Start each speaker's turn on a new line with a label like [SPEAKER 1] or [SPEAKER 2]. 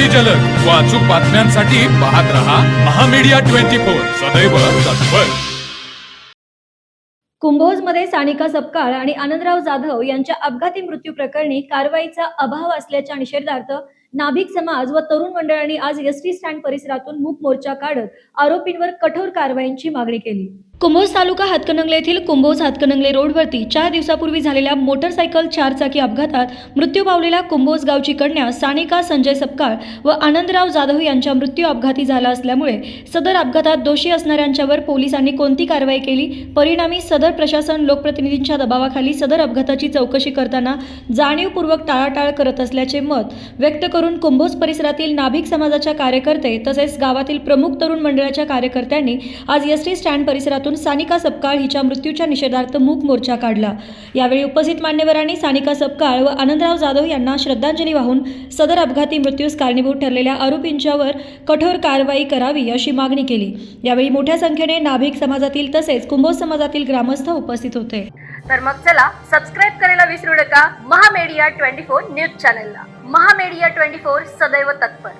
[SPEAKER 1] अति जलद. व अचूक बातम्यांसाठी पाहत रहा महामीडिया ट्वेंटी फोर. सदैव तत्पर.
[SPEAKER 2] कुंभोजमध्ये सानिका सपकाळ आणि आनंदराव जाधव यांच्या अपघाती मृत्यू प्रकरणी कारवाईचा अभाव असल्याच्या निषेधार्थ नाभिक समाज व तरुण मंडळांनी आज एस टी स्टँड परिसरातून मूक मोर्चा काढत आरोपींवर कठोर कारवाईची मागणी केली. कुंभोज तालुका हातकणंगले येथील कुंभोज हातकणंगले रोडवरती चार दिवसापूर्वी झालेल्या मोटरसायकल चारचाकी अपघातात मृत्यू पावलेल्या कुंभोज गावची कन्या सानिका संजय सपकाळ व आनंदराव जाधव यांच्या मृत्यू अपघाती झाला असल्यामुळे सदर अपघातात दोषी असणाऱ्यांच्यावर पोलिसांनी कोणती कारवाई केली? परिणामी सदर प्रशासन लोकप्रतिनिधींच्या दबावाखाली सदर अपघाताची चौकशी करताना जाणीवपूर्वक टाळाटाळ करत असल्याचे मत व्यक्त करून कुंभोज परिसरातील नाभिक समाजाच्या कार्यकर्ते तसेच गावातील प्रमुख तरुण मंडळाच्या कार्यकर्त्यांनी आज एस टी स्टँड परिसरातून सानिका सपकाळ हिच्या मृत्यूच्या निषेधार्थ मूक मोर्चा काढला. यावेळी उपस्थित मान्यवरांनी सानिका सपकाळ व आनंदराव जाधव यांना श्रद्धांजली वाहून सदर अपघाती मृत्यूस कारणीभूत ठरलेल्या आरोपींच्यावर कठोर कारवाई करावी अशी मागणी केली. यावेळी मोठ्या संख्येने नाभिक समाजातील तसेच कुंभोज समाजातील ग्रामस्थ उपस्थित होते.
[SPEAKER 3] तर मग चला सबस्क्राईब करायला विसरू नका. महामेडिया ट्वेंटी फोर न्यूज चॅनलला. महामेडिया ट्वेंटी फोर सदैव तत्पर.